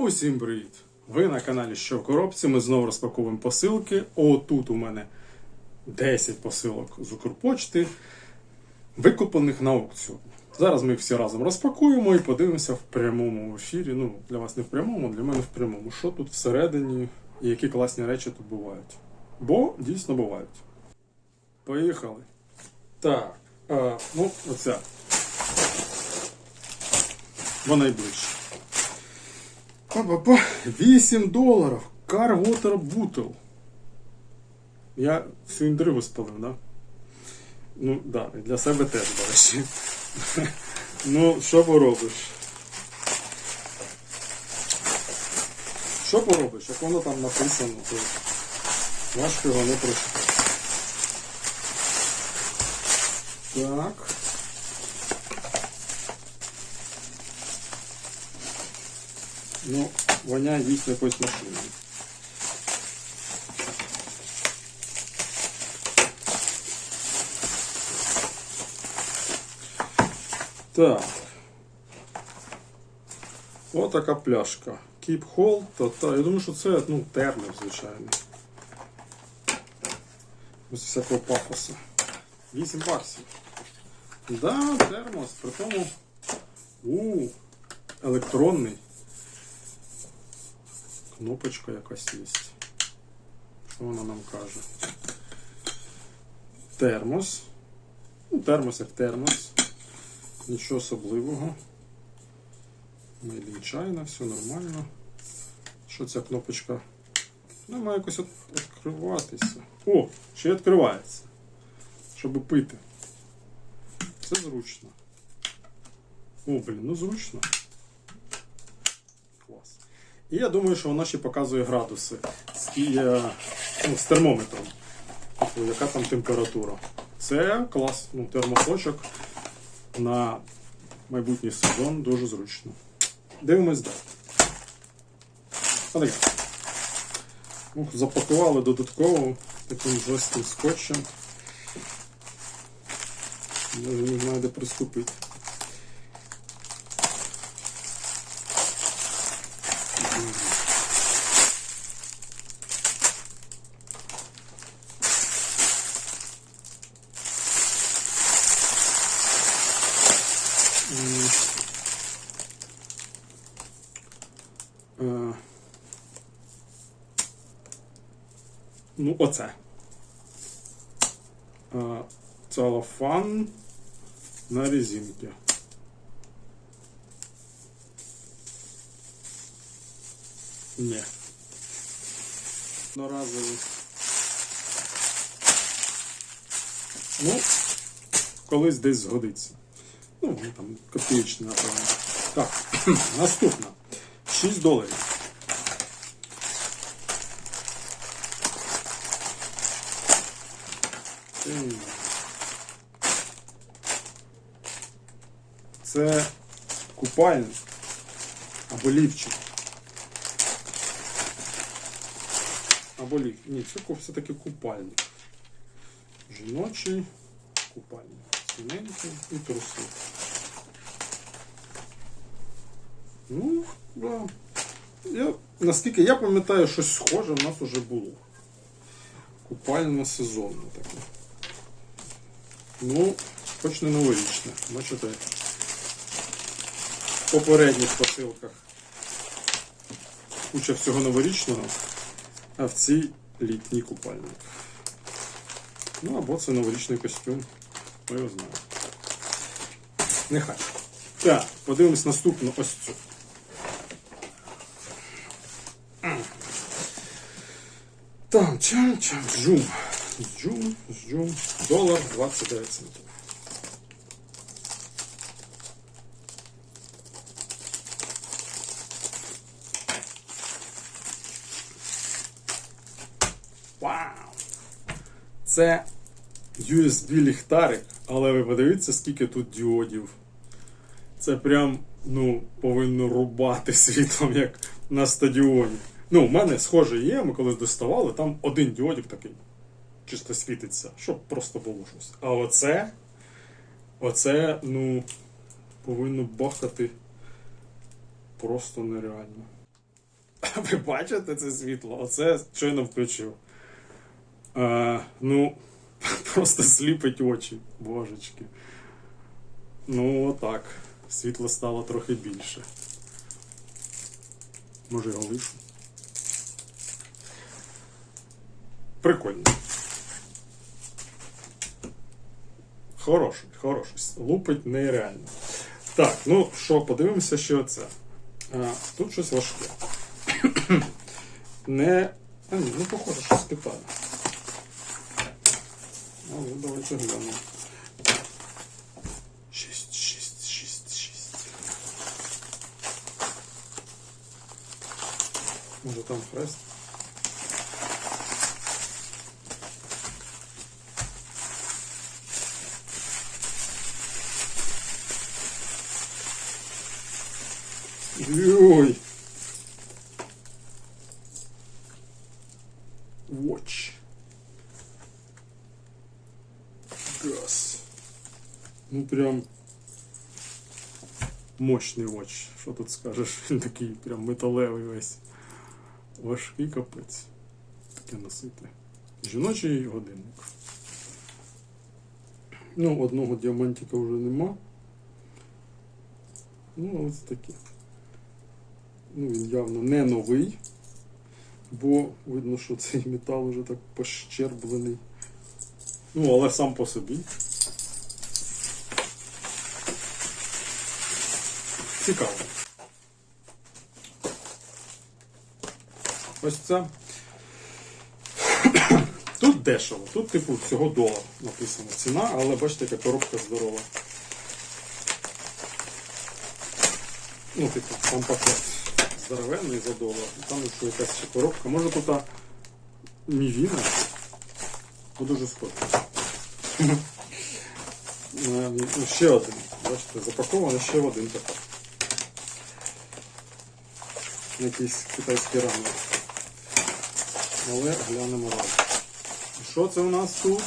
Усім привіт! Ви на каналі Що в коробці. Ми знову розпаковуємо посилки. Отут у мене 10 посилок з Укрпочти, викуплених на аукціон. Зараз ми їх всі разом розпакуємо і подивимося в прямому ефірі. Ну, для вас не в прямому, для мене в прямому. Що тут всередині і які класні речі тут бувають. Бо дійсно бувають. Поїхали. Так, а, ну, оця. Вона найближче. Па-па-па, 8 доларів. Water Bottle. Я всю інтригу спалив, да? Ну, да, і для себе теж, до ну, що поробиш? Що поробиш? Як воно там написано, то важко його не прочитати. Так. Ну, воняє дійсно якоюсь машиною. Так. Ось така пляшка. Keep Hold. Та, та. Я думаю, що це ну, термос, звичайно. Без всякого пафосу. 8 баксів. Да, термос. При тому. У, електронний. Кнопочка якась є. Що вона нам каже? Термос. Ну, термос як термос. Нічого особливого. In все нормально. Що ця кнопочка? Вона має якось відкриватися. О, ще й відкривається. Щоб пити. Це зручно. О, блін, ну зручно. І я думаю, що вона ще показує градуси з, кі- ну, з термометром. Тобто, яка там температура. Це клас. Ну, термосочок на майбутній сезон дуже зручно. Дивимось далі. Подивіться. Ну, запакували додатково таким жорстким скотчем. Навіть не знаю, де приступити. Е, Ну, оце. Целофан на резинці. Ні. Одноразовий. Ну, колись десь згодиться. Ну, там копієчні, напевно. Так, наступна. 6 доларів. Це купальник або лівчик. Або лів. Ні, це все-таки купальник. Жіночий купальник. Синенький і труси. Ну, да. Я, наскільки я пам'ятаю, щось схоже в нас вже було. Купально сезонне таке. Ну, хоч не новорічне. Бачите, попередніх посилках куча всього новорічного, а в цій літній купальник. Ну або це новорічний костюм. Хто його знає. Нехай. Так, подивимось наступну ось цю. Там, чам, чам, джум. Джум, джум. Долар 29 центів. Вау! Це USB ліхтарик, але ви подивіться, скільки тут діодів. Це прям, ну, повинно рубати світлом, як на стадіоні. Ну, у мене схоже є, ми колись доставали, там один діодик такий чисто світиться, щоб просто було щось. А оце, оце, ну, повинно бахати просто нереально. Ви бачите це світло? Оце щойно включив. А, ну, просто сліпить очі, божечки. Ну, отак. Світло стало трохи більше. Може його лишу. Прикольно. Хороший, хороший. Лупить нереально. Так, ну що, подивимося, що це. А, тут щось важке. Не. А ні, ну похоже, що з Китаю. А ну давайте глянемо. Шість, шість, шість, шість. Може там хрест? Ой. Watch. Газ. Ну прям мощний watch. Що тут скажеш? Він такий прям металевий весь. Важкий капець. Таке носити. Жіночий годинник. Ну, одного діамантика вже нема. Ну, ось такі. Ну, він явно не новий, бо видно, що цей метал вже так пощерблений. Ну, але сам по собі. Цікаво. Ось це. Тут дешево. Тут, типу, всього долар написано ціна, але бачите, яка коробка здорова. Ну, типу, сам пакет здоровенний за долар. Там якась ще коробка. Може тут мівіна? Ну, дуже схоже. Ще один. Бачите, запаковано ще один тепер. Якийсь китайський ранок. Але глянемо разом. Що це у нас тут?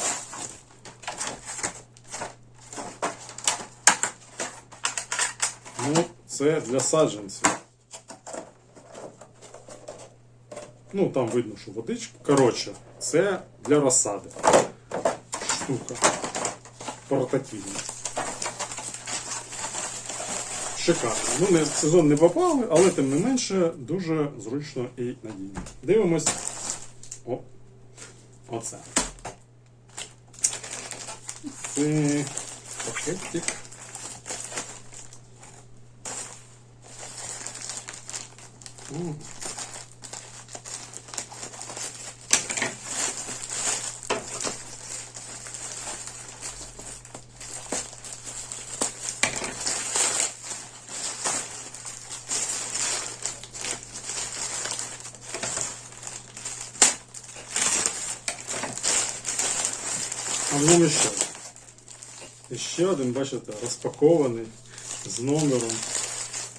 Ну, це для саджанців. Ну, там видно, що водичка. Коротше, це для розсади. Штука. Портативна. Шикарно. Ну, не, в сезон не попали, але тим не менше дуже зручно і надійно. Дивимось. О, оце. Це пакетик. М. Ньому. І ще один, бачите, розпакований з номером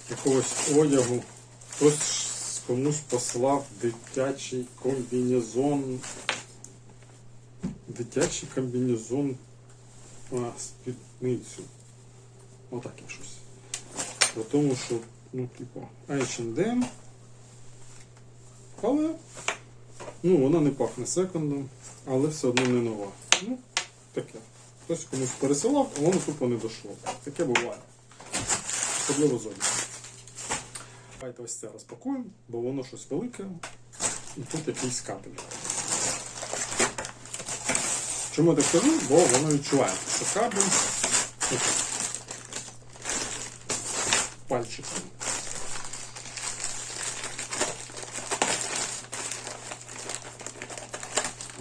якогось одягу. Хтось комусь послав дитячий комбінезон. Дитячий комбінезон а, спідницю. Отаке щось. При тому, що, ну, типу, H&M. Але ну, вона не пахне секондом, але все одно не нова. Ну, таке. Хтось комусь пересилав, а воно тупо не дійшло. Таке буває. Особливо зоні. Давайте ось це розпакуємо, бо воно щось велике. І тут якийсь кабель. Чому я так кажу? Бо воно відчуває, що кабель пальчиком.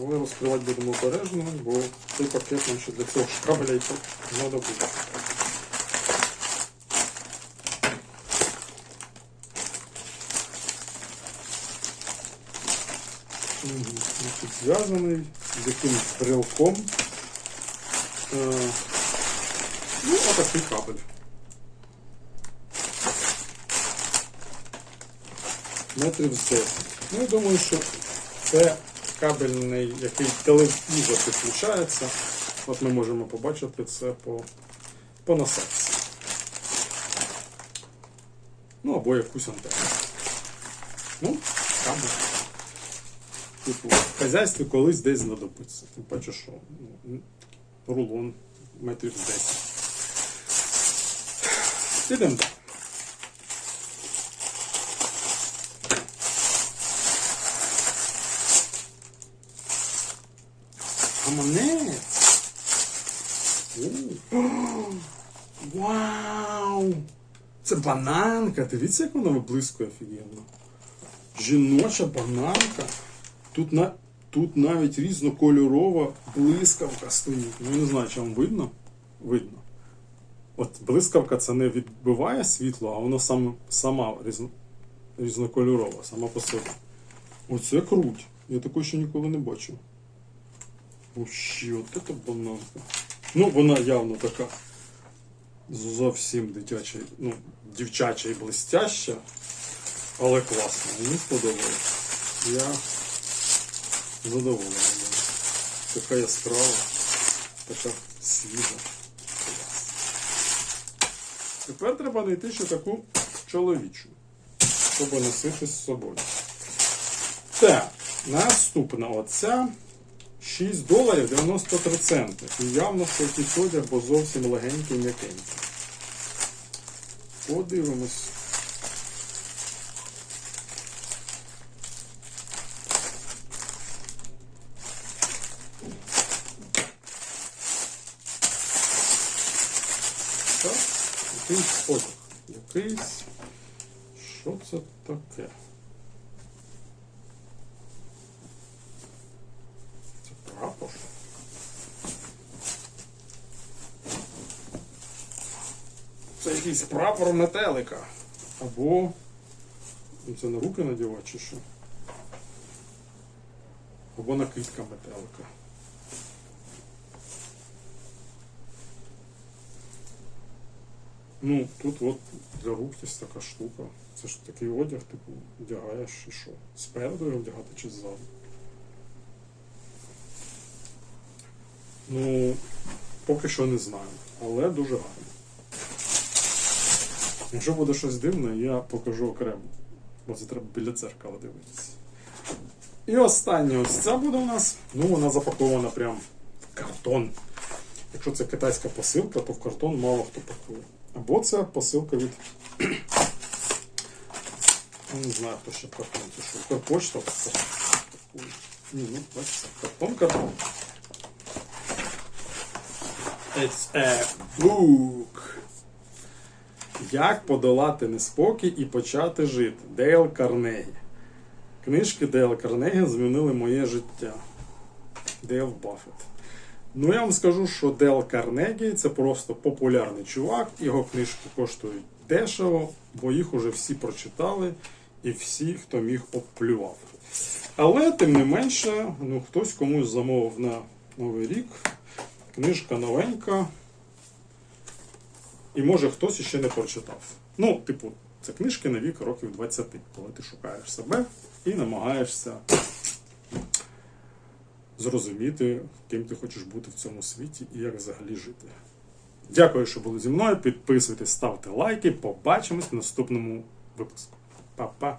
Але розкривати будемо обережно, бо цей пакет нам ще для цього ж кабеля і треба буде. Мгм. Значить, Зв'язаний з якимось стрілком. Е, Ну, отакий кабель. Метрів з 10. Ну, я думаю, що це кабельний, який телевізор підключається. От ми можемо побачити це по, по насадці. Ну, або якусь антенну. Ну, кабель. Типу, в хазяйстві колись десь знадобиться. Тим паче, що ну, рулон метрів 10. Ідемо далі. Гаманець. Вау! Це бананка. Дивіться, як вона виблискує офігенно. Жіноча бананка. Тут, на, тут навіть різнокольорова блискавка стоїть. Ну, я не знаю, чи вам видно. Видно. От блискавка це не відбиває світло, а воно саме, сама різно, різнокольорова, сама по собі. Оце круть. Я такої ще ніколи не бачив. Вообще, от це бананка. Ну, вона явно така зовсім дитяча, ну, дівчача і блестяща, але класна. Мені сподобалось. Я задоволений. Така яскрава, така свіжа. Тепер треба знайти ще таку чоловічу, щоб носити з собою. Так, наступна оця 6 доларів 93 центи. І явно, що якийсь одяг, бо зовсім легенький, м'якенький. Подивимось. Так, якийсь одяг. Якийсь. Що це таке? Це прапор. Це якийсь прапор метелика. Або. Це на руки надівати чи що? Або накидка метелика. Ну, тут от для рук є така штука. Це ж такий одяг, типу, вдягаєш і що? Спереду його вдягати чи ззаду? Ну, поки що не знаю, але дуже гарно. Якщо буде щось дивне, я покажу окремо. Бо це треба біля дзеркала дивитися. І останнє ось ця буде у нас. Ну, вона запакована прям в картон. Якщо це китайська посилка, то в картон мало хто пакує. Або це посилка від. Не знаю, хто ще картон що. Укрпочта пакує. Ні, ну, бачите, картон картон. It's a book. Як подолати неспокій і почати жити. Дейл Карнегі. Книжки Дейл Карнегі змінили моє життя. Дейл Баффет. Ну, я вам скажу, що Дел Карнегі це просто популярний чувак. Його книжки коштують дешево, бо їх уже всі прочитали і всі, хто міг, обплював. Але, тим не менше, ну, хтось комусь замовив на Новий рік. Книжка новенька. І може хтось іще не прочитав. Ну, типу, це книжки на вік років 20, коли ти шукаєш себе і намагаєшся зрозуміти, ким ти хочеш бути в цьому світі і як взагалі жити. Дякую, що були зі мною. Підписуйтесь, ставте лайки. Побачимось в наступному випуску. Па-па!